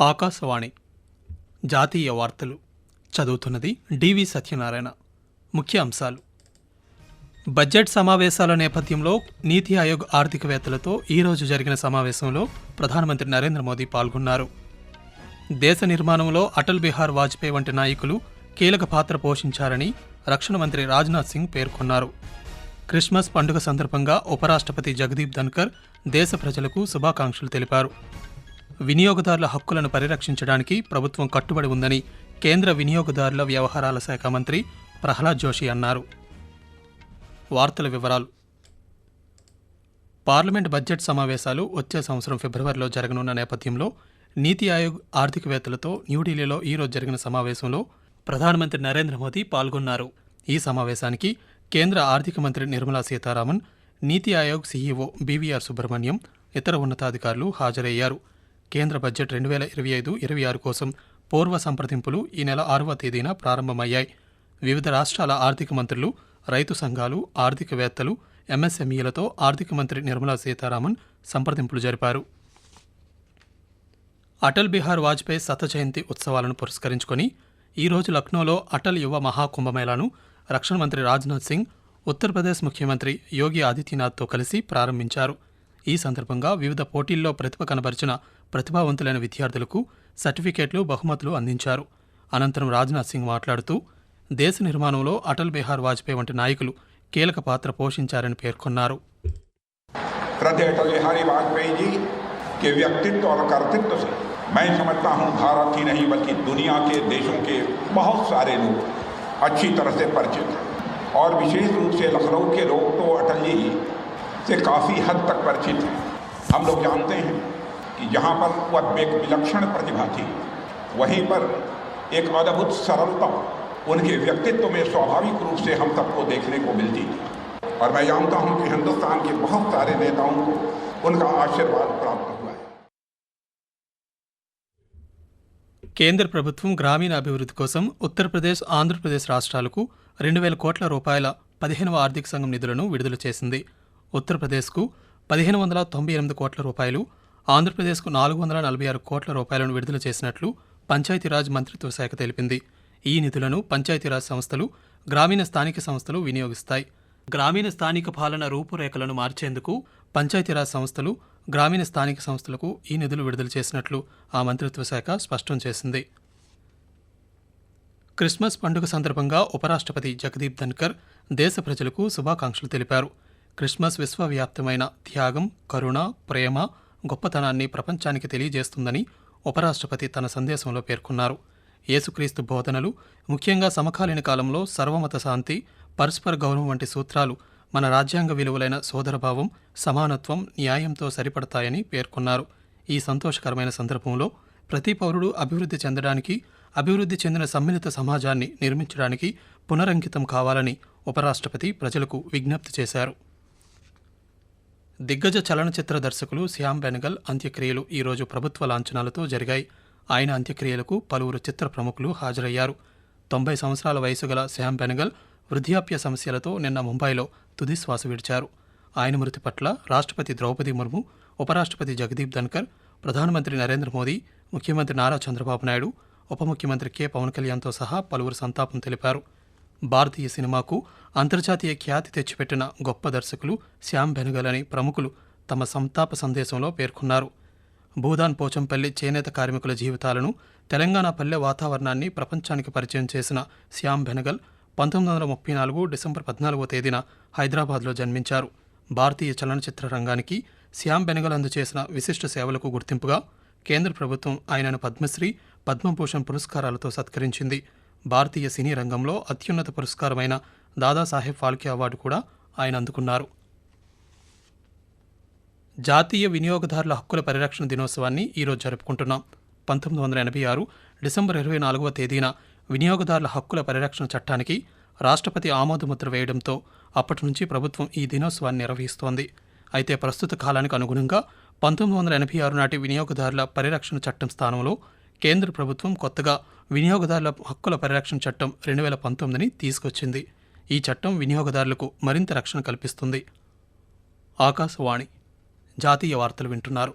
ఆకాశవాణి. జాతీయ వార్తలు. చదువుతున్నది డివి సత్యనారాయణ. ముఖ్య అంశాలు. బడ్జెట్ సమావేశాల నేపథ్యంలో నీతి ఆయోగ్ ఆర్థికవేత్తలతో ఈరోజు జరిగిన సమావేశంలో ప్రధానమంత్రి నరేంద్ర మోదీ పాల్గొన్నారు. దేశ నిర్మాణంలో అటల్ బిహార్ వాజ్పేయి వంటి నాయకులు కీలక పాత్ర పోషించారని రక్షణ మంత్రి రాజ్నాథ్ సింగ్ పేర్కొన్నారు. క్రిస్మస్ పండుగ సందర్భంగా ఉపరాష్ట్రపతి జగదీప్ ధన్కర్ దేశ ప్రజలకు శుభాకాంక్షలు తెలిపారు. వినియోగదారుల హక్కులను పరిరక్షించడానికి ప్రభుత్వం కట్టుబడి ఉందని కేంద్ర వినియోగదారుల వ్యవహారాల శాఖ మంత్రి ప్రహ్లాద్ జోషి అన్నారు. వార్తల వివరాలు. పార్లమెంట్ బడ్జెట్ సమావేశాలు వచ్చే సంవత్సరం ఫిబ్రవరిలో జరగనున్న నేపథ్యంలో నీతి ఆయోగ్ ఆర్థికవేత్తలతో న్యూఢిల్లీలో ఈరోజు జరిగిన సమావేశంలో ప్రధానమంత్రి నరేంద్ర మోదీ పాల్గొన్నారు. ఈ సమావేశానికి కేంద్ర ఆర్థిక మంత్రి నిర్మలా సీతారామన్ నీతి ఆయోగ్ సీఈఓ బీవీఆర్ సుబ్రహ్మణ్యం ఇతర ఉన్నతాధికారులు హాజరయ్యారు. కేంద్ర బడ్జెట్ రెండు వేల ఇరవై ఐదు ఇరవై ఆరు కోసం పూర్వ సంప్రదింపులు ఈ నెల ఆరవ తేదీన ప్రారంభమయ్యాయి. వివిధ రాష్ట్రాల ఆర్థిక మంత్రులు రైతు సంఘాలు ఆర్థికవేత్తలు ఎంఎస్ఎంఈలతో ఆర్థిక మంత్రి నిర్మలా సీతారామన్ సంప్రదింపులు జరిపారు. అటల్ బిహార్ వాజ్పేయి శత జయంతి ఉత్సవాలను పురస్కరించుకొని ఈరోజు లక్నోలో అటల్ యువ మహాకుంభమేళాను రక్షణ మంత్రి రాజ్నాథ్ సింగ్ ఉత్తరప్రదేశ్ ముఖ్యమంత్రి యోగి ఆదిత్యనాథ్తో కలిసి ప్రారంభించారు. ఈ సందర్భంగా వివిధ పోటీల్లో ప్రతిభ కనబరిచిన ప్రతిభావంతులైన విద్యార్థులకు సర్టిఫికేట్లు బహుమతులు అందించారు అనంతరం రాజ్నాథ్ సింగ్ మాట్లాడుతూ దేశ నిర్మాణంలో అటల్ బిహార్ వాజ్పేయి వంటి నాయకులు కీలక పాత్ర పోషించారని పేర్కొన్నారు श्रद्धेय अटल बिहारी वाजपेयी जी के व्यक्तित्व और कर्तृत्व से मैं समझता हूं भारत ही नहीं बल्कि दुनिया के देशों के बहुत सारे लोग अच्छी तरह से परिचित हैं और विशेष रूप से लखनऊ के लोग तो अटल जी से काफ़ी हद तक परिचित हैं हम लोग जानते हैं कि जहाँ पर वह एक विलक्षण प्रतिभा थी वहीं पर एक अद्भुत सरलता उनके व्यक्तित्व में स्वाभाविक रूप से हम सबको देखने को मिलती थी और मैं जानता हूं कि हिंदुस्तान के बहुत सारे नेताओं को उनका आशीर्वाद प्राप्त हुआ है కేంద్ర ప్రభుత్వం గ్రామీణ అభివృద్ధి కోసం ఉత్తరప్రదేశ్ ఆంధ్రప్రదేశ్ రాష్ట్రాలకు రెండు వేల కోట్ల రూపాయల పదిహేనవ ఆర్థిక సంఘం నిధులను విడుదల చేసింది ఉత్తరప్రదేశ్కు పదిహేను వందల తొంభై ఎనిమిది కోట్ల రూపాయలు ఆంధ్రప్రదేశ్కు నాలుగు వందల నలభై ఆరు కోట్ల రూపాయలను విడుదల చేసినట్లు పంచాయతీరాజ్ మంత్రిత్వ శాఖ తెలిపింది. ఈ నిధులను పంచాయతీరాజ్ సంస్థలు గ్రామీణ స్థానిక సంస్థలు వినియోగిస్తాయి. గ్రామీణ స్థానిక పాలన రూపురేఖలను మార్చేందుకు పంచాయతీరాజ్ సంస్థలు గ్రామీణ స్థానిక సంస్థలకు ఈ నిధులు విడుదల చేసినట్లు ఆ మంత్రిత్వ శాఖ స్పష్టం చేసింది. క్రిస్మస్ పండుగ సందర్భంగా ఉపరాష్ట్రపతి జగదీప్ ధన్కర్ దేశ ప్రజలకు శుభాకాంక్షలు తెలిపారు. క్రిస్మస్ విశ్వవ్యాప్తమైన త్యాగం కరుణ ప్రేమ గొప్పతనాన్ని ప్రపంచానికి తెలియజేస్తుందని ఉపరాష్ట్రపతి తన సందేశంలో పేర్కొన్నారు. యేసుక్రీస్తు బోధనలు ముఖ్యంగా సమకాలీన కాలంలో సర్వమత శాంతి పరస్పర గౌరవం వంటి సూత్రాలు మన రాజ్యాంగ విలువలైన సోదరభావం సమానత్వం న్యాయంతో సరిపడతాయని పేర్కొన్నారు. ఈ సంతోషకరమైన సందర్భంలో ప్రతి పౌరుడు అభివృద్ధి చెందడానికి అభివృద్ధి చెందిన సమ్మిళిత సమాజాన్ని నిర్మించడానికి పునరంకితం కావాలని ఉపరాష్ట్రపతి ప్రజలకు విజ్ఞప్తి చేశారు. దిగ్గజ చలనచిత్ర దర్శకులు శ్యామ్ బెనగల్ అంత్యక్రియలు ఈరోజు ప్రభుత్వ లాంఛనాలతో జరిగాయి. ఆయన అంత్యక్రియలకు పలువురు చిత్ర ప్రముఖులు హాజరయ్యారు. తొంభై సంవత్సరాల వయసు గల శ్యామ్ బెనగల్ వృద్ధాప్య సమస్యలతో నిన్న ముంబైలో తుది శ్వాస విడిచారు. ఆయన మృతి పట్ల రాష్ట్రపతి ద్రౌపది ముర్ము ఉపరాష్ట్రపతి జగదీప్ ధన్కర్ ప్రధానమంత్రి నరేంద్ర మోదీ ముఖ్యమంత్రి నారా చంద్రబాబు నాయుడు ఉప ముఖ్యమంత్రి కె పవన్ కళ్యాణ్తో సహా పలువురు సంతాపం తెలిపారు. భారతీయ సినిమాకు అంతర్జాతీయ ఖ్యాతి తెచ్చిపెట్టిన గొప్ప దర్శకులు శ్యామ్ బెనగల్ అని ప్రముఖులు తమ సంతాప సందేశంలో పేర్కొన్నారు. భూదాన్ పోచంపల్లి చేనేత కార్మికుల జీవితాలను తెలంగాణ పల్లె వాతావరణాన్ని ప్రపంచానికి పరిచయం చేసిన శ్యామ్ బెనగల్ పంతొమ్మిది వందల ముప్పై నాలుగు డిసెంబర్ పద్నాలుగో తేదీన హైదరాబాద్లో జన్మించారు. భారతీయ చలనచిత్ర రంగానికి శ్యామ్ బెనగల్ అందజేసిన విశిష్ట సేవలకు గుర్తింపుగా కేంద్ర ప్రభుత్వం ఆయనను పద్మశ్రీ పద్మభూషణ్ పురస్కారాలతో సత్కరించింది. భారతీయ సినీ రంగంలో అత్యున్నత పురస్కారమైన దాదాసాహెబ్ ఫాల్కే అవార్డు కూడా ఆయన అందుకున్నారు. జాతీయ వినియోగదారుల హక్కుల పరిరక్షణ దినోత్సవాన్ని ఈరోజు జరుపుకుంటున్నాం. పంతొమ్మిది వందల ఎనభై ఆరు డిసెంబర్ ఇరవై నాలుగవ తేదీన వినియోగదారుల హక్కుల పరిరక్షణ చట్టానికి రాష్ట్రపతి ఆమోదముద్ర వేయడంతో అప్పటి నుంచి ప్రభుత్వం ఈ దినోత్సవాన్ని నిర్వహిస్తోంది. అయితే ప్రస్తుత కాలానికి అనుగుణంగా పంతొమ్మిది వందల ఎనభై ఆరు నాటి వినియోగదారుల పరిరక్షణ చట్టం స్థానంలో కేంద్ర ప్రభుత్వం కొత్తగా వినియోగదారుల హక్కుల పరిరక్షణ చట్టం రెండు వేల పంతొమ్మిదిని తీసుకొచ్చింది. ఈ చట్టం వినియోగదారులకు మరింత రక్షణ కల్పిస్తుంది. ఆకాశవాణి జాతీయ వార్తలు వింటున్నారు.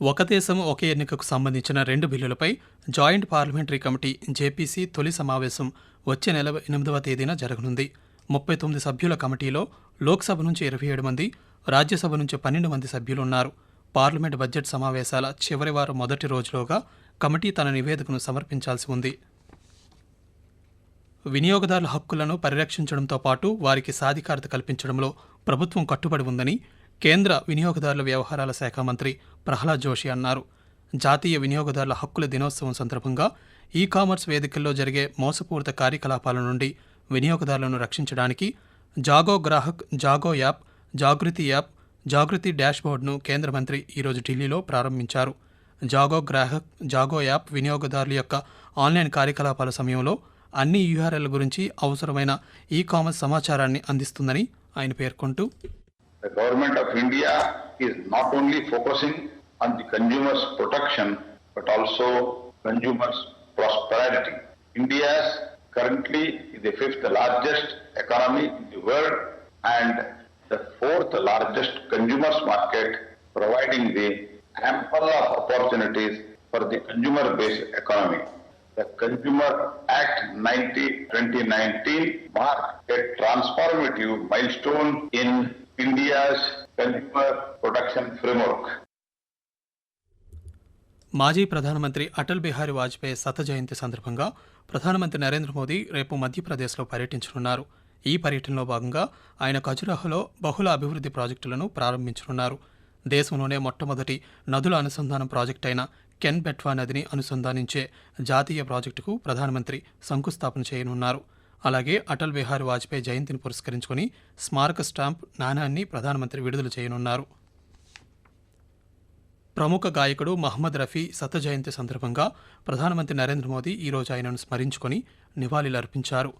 ఒక దేశం ఒకే ఎన్నికకు సంబంధించిన రెండు బిల్లులపై జాయింట్ పార్లమెంటరీ కమిటీ జేపీసీ తొలి సమావేశం వచ్చే నెల ఎనిమిదవ తేదీన జరగనుంది. ముప్పై తొమ్మిది సభ్యుల కమిటీలో లోక్సభ నుంచి ఇరవై ఏడు మంది రాజ్యసభ నుంచి పన్నెండు మంది సభ్యులు ఉన్నారు పార్లమెంట్ బడ్జెట్ సమావేశాల చివరి వారం మొదటి రోజులోగా కమిటీ తన నివేదికను సమర్పించాల్సి ఉంది. వినియోగదారుల హక్కులను పరిరక్షించడంతో పాటు వారికి సాధికారత కల్పించడంలో ప్రభుత్వం కట్టుబడి ఉందని కేంద్ర వినియోగదారుల వ్యవహారాల శాఖ మంత్రి ప్రహ్లాద్ జోషి అన్నారు. జాతీయ వినియోగదారుల హక్కుల దినోత్సవం సందర్భంగా ఈ కామర్స్ వేదికల్లో జరిగే మోసపూరిత కార్యకలాపాల నుండి వినియోగదారులను రక్షించడానికి జాగో గ్రాహక్ జాగో యాప్ జాగృతి యాప్ జాగృతి డాష్బోర్డ్ను కేంద్ర మంత్రి ఈరోజు ఢిల్లీలో ప్రారంభించారు. జాగో గ్రాహక్ జాగో యాప్ వినియోగదారుల యొక్క ఆన్లైన్ కార్యకలాపాల సమయంలో అన్ని యూఆర్ఎల్ గురించి అవసరమైన ఈ కామర్స్ సమాచారాన్ని అందిస్తుందని ఆయన పేర్కొంటూ The government of India is not only focusing on the consumers' protection but also consumers' prosperity. India currently is the fifth largest economy in the world and the fourth largest consumers market, providing the ample of opportunities for the consumer-based economy. The Consumer Act 90 2019 marked a transformative milestone in India's consumer protection framework మాజీ ప్రధానమంత్రి అటల్ బిహారీ వాజ్పేయి శత జయంతి సందర్భంగా ప్రధానమంత్రి నరేంద్ర మోదీ రేపు మధ్యప్రదేశ్లో పర్యటించనున్నారు. ఈ పర్యటనలో భాగంగా ఆయన ఖజురాహోలో బహుళ అభివృద్ధి ప్రాజెక్టులను ప్రారంభించనున్నారు. దేశంలోనే మొట్టమొదటి నదుల అనుసంధానం ప్రాజెక్ట్ అయిన కెన్ బెట్వా నదిని అనుసంధానించే జాతీయ ప్రాజెక్టుకు ప్రధానమంత్రి శంకుస్థాపన చేయనున్నారు. అలాగే అటల్ బిహారీ వాజ్పేయి జయంతిని పురస్కరించుకుని స్మారక స్టాంప్ నాణాన్ని ప్రధానమంత్రి విడుదల చేయనున్నారు. ప్రముఖ గాయకుడు మహమ్మద్ రఫీ శత జయంతి సందర్భంగా ప్రధానమంత్రి నరేంద్ర మోదీ ఈరోజు ఆయనను స్మరించుకొని నివాళులర్పించారు.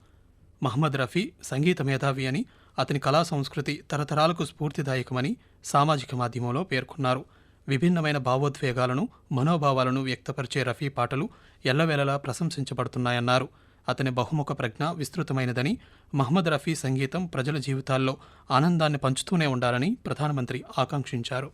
మహమ్మద్ రఫీ సంగీత మేధావి అని అతని కళా సంస్కృతి తరతరాలకు స్ఫూర్తిదాయకమని సామాజిక మాధ్యమంలో పేర్కొన్నారు. విభిన్నమైన భావోద్వేగాలను మనోభావాలను వ్యక్తపరిచే రఫీ పాటలు ఎల్లవేళలా ప్రశంసించబడుతున్నాయన్నారు. అతని బహుముఖ ప్రజ్ఞ విస్తృతమైనదని మహమ్మద్ రఫీ సంగీతం ప్రజల జీవితాల్లో ఆనందాన్ని పంచుతూనే ఉండాలని ప్రధానమంత్రి ఆకాంక్షించారు.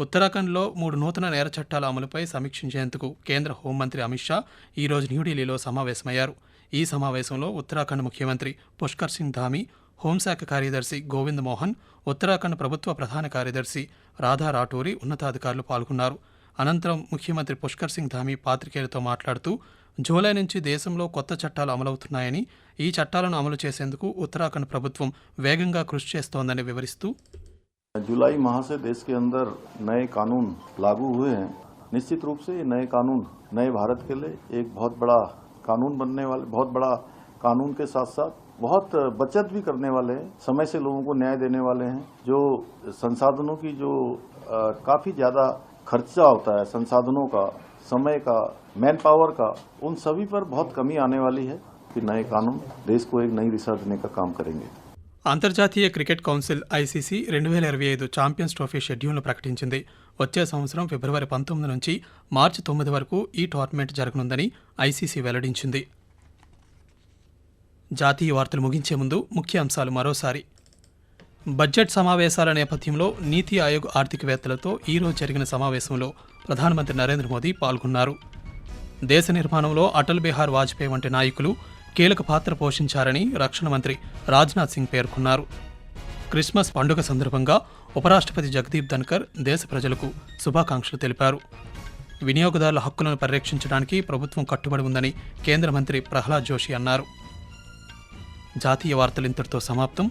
ఉత్తరాఖండ్లో మూడు నూతన నేర చట్టాల అమలుపై సమీక్షించేందుకు కేంద్ర హోంమంత్రి అమిత్ షా ఈరోజు న్యూఢిల్లీలో సమావేశమయ్యారు. ఈ సమావేశంలో ఉత్తరాఖండ్ ముఖ్యమంత్రి పుష్కర్ సింగ్ ధామి హోంశాఖ కార్యదర్శి గోవింద్ మోహన్ ఉత్తరాఖండ్ ప్రభుత్వ ప్రధాన కార్యదర్శి రాధా రాఠూరి ఉన్నతాధికారులు పాల్గొన్నారు. అనంతరం ముఖ్యమంత్రి పుష్కర్ సింగ్ ధామి పాత్రికేయులతో మాట్లాడుతూ జూలై నుంచి దేశంలో కొత్త చట్టాలు అమలవుతున్నాయని ఈ చట్టాలను అమలు చేసేందుకు ఉత్తరాఖండ్ ప్రభుత్వం వేగంగా కృషి చేస్తోందని వివరిస్తూ जुलाई माह से देश के अंदर नए कानून लागू हुए हैं निश्चित रूप से ये नए कानून नए भारत के लिए एक बहुत बड़ा कानून बनने वाले बहुत बड़ा कानून के साथ साथ बहुत बचत भी करने वाले हैं समय से लोगों को न्याय देने वाले हैं जो संसाधनों की जो अ, काफी ज्यादा खर्चा होता है संसाधनों का समय का मैन पावर का उन सभी पर बहुत कमी आने वाली है कि नए कानून देश को एक नई दिशा देने का काम करेंगे అంతర్జాతీయ క్రికెట్ కౌన్సిల్ ఐసీసీ రెండు వేల ఇరవై ఐదు ఛాంపియన్స్ ట్రోఫీ షెడ్యూల్ను ప్రకటించింది వచ్చే సంవత్సరం ఫిబ్రవరి పంతొమ్మిది నుంచి మార్చి తొమ్మిది వరకు ఈ టోర్నమెంట్ జరగనుందని ఐసీసీ వెల్లడించింది జాతీయ వార్తలు ముగించే ముందు ముఖ్య అంశాలు మరోసారి బడ్జెట్ సమావేశాల నేపథ్యంలో నీతి ఆయోగ్ ఆర్థికవేత్తలతో ఈరోజు జరిగిన సమావేశంలో ప్రధానమంత్రి నరేంద్ర మోదీ పాల్గొన్నారు. దేశ నిర్మాణంలో అటల్ బిహార్ వాజ్పేయి వంటి నాయకులు కీలక పాత్ర పోషించారని రక్షణ మంత్రి రాజ్నాథ్ సింగ్ పేర్కొన్నారు. క్రిస్మస్ పండుగ సందర్భంగా ఉపరాష్ట్రపతి జగదీప్ ధన్కర్ దేశ ప్రజలకు శుభాకాంక్షలు తెలిపారు. వినియోగదారుల హక్కులను పరిరక్షించడానికి ప్రభుత్వం కట్టుబడి ఉందని కేంద్ర మంత్రి ప్రహ్లాద్ జోషి అన్నారు. జాతీయ వార్తలు ఇంతటితో సమాప్తం.